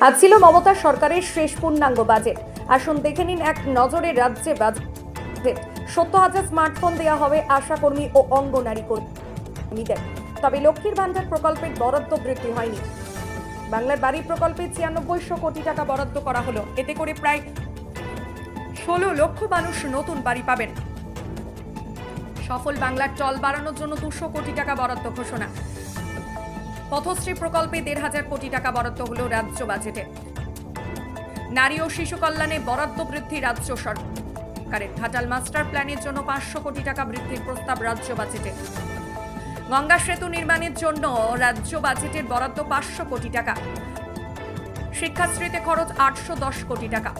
আজ ছিল মমতা সরকারের শেষ পূর্ণাঙ্গ বাজেট। আসুন দেখে নিন এক নজরে রাজ্যে বাজেট। সত্তর হাজার স্মার্টফোন দেওয়া হবে আশাকর্মী ও অঙ্গনারী কর্মীদের। তবে লক্ষ্মীর ভান্ডার প্রকল্পের বরাদ্দ বৃদ্ধি হয়নি। বাংলার বাড়ি প্রকল্পে ছিয়ানব্বইশো কোটি টাকা বরাদ্দ করা হলো। এতে করে প্রায় ষোলো লক্ষ মানুষ নতুন বাড়ি পাবেন। সফল বাংলার টল বাড়ানোর জন্য দুশো কোটি টাকা বরাদ্দ ঘোষণা। পথশ্রী প্রকল্পে দেড় হাজার কোটি টাকা বরাদ্দ হলো রাজ্য বাজেটে। নারী ও শিশু কল্যাণে বরাদ্দ বৃদ্ধি রাজ্য সরকারের। ঘাটাল মাস্টার প্ল্যানের জন্য পাঁচশো কোটি টাকা বৃদ্ধির প্রস্তাব রাজ্য বাজেটে। গঙ্গা সেতু নির্মাণের জন্য রাজ্য বাজেটের বরাদ্দ পাঁচশো কোটি টাকা। শিক্ষাশ্রীতে খরচ আটশো দশ কোটি টাকা।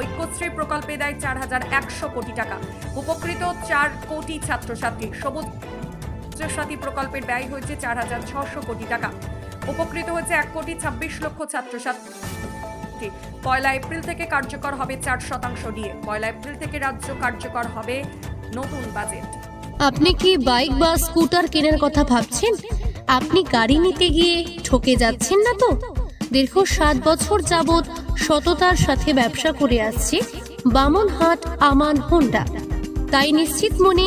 ঐক্যশ্রী প্রকল্পে দেয় চার হাজার একশো কোটি টাকা। উপকৃত চার কোটি ছাত্রছাত্রী। সবুজ সাথী প্রকল্পের ব্যয় হয়েছে চার হাজার ছশো কোটি টাকা। উপকৃত হয়েছে এক কোটি ছাব্বিশ লক্ষ ছাত্রছাত্রী। পয়লা এপ্রিল থেকে কার্যকর হবে চার শতাংশ দিয়ে পয়লা এপ্রিল থেকে রাজ্য কার্যকর হবে নতুন বাজেট। আপনি কি বাইক বা স্কুটার কেনার কথা ভাবছেন? আপনি গাড়ি নিতে গিয়ে ঠকে যাচ্ছেন না তো? দীর্ঘ সাত বছর যাবৎ সততার সাথে ব্যবসা করে আসছে বামনহাট আমান হোন্ডা। তাই নিশ্চিত মনে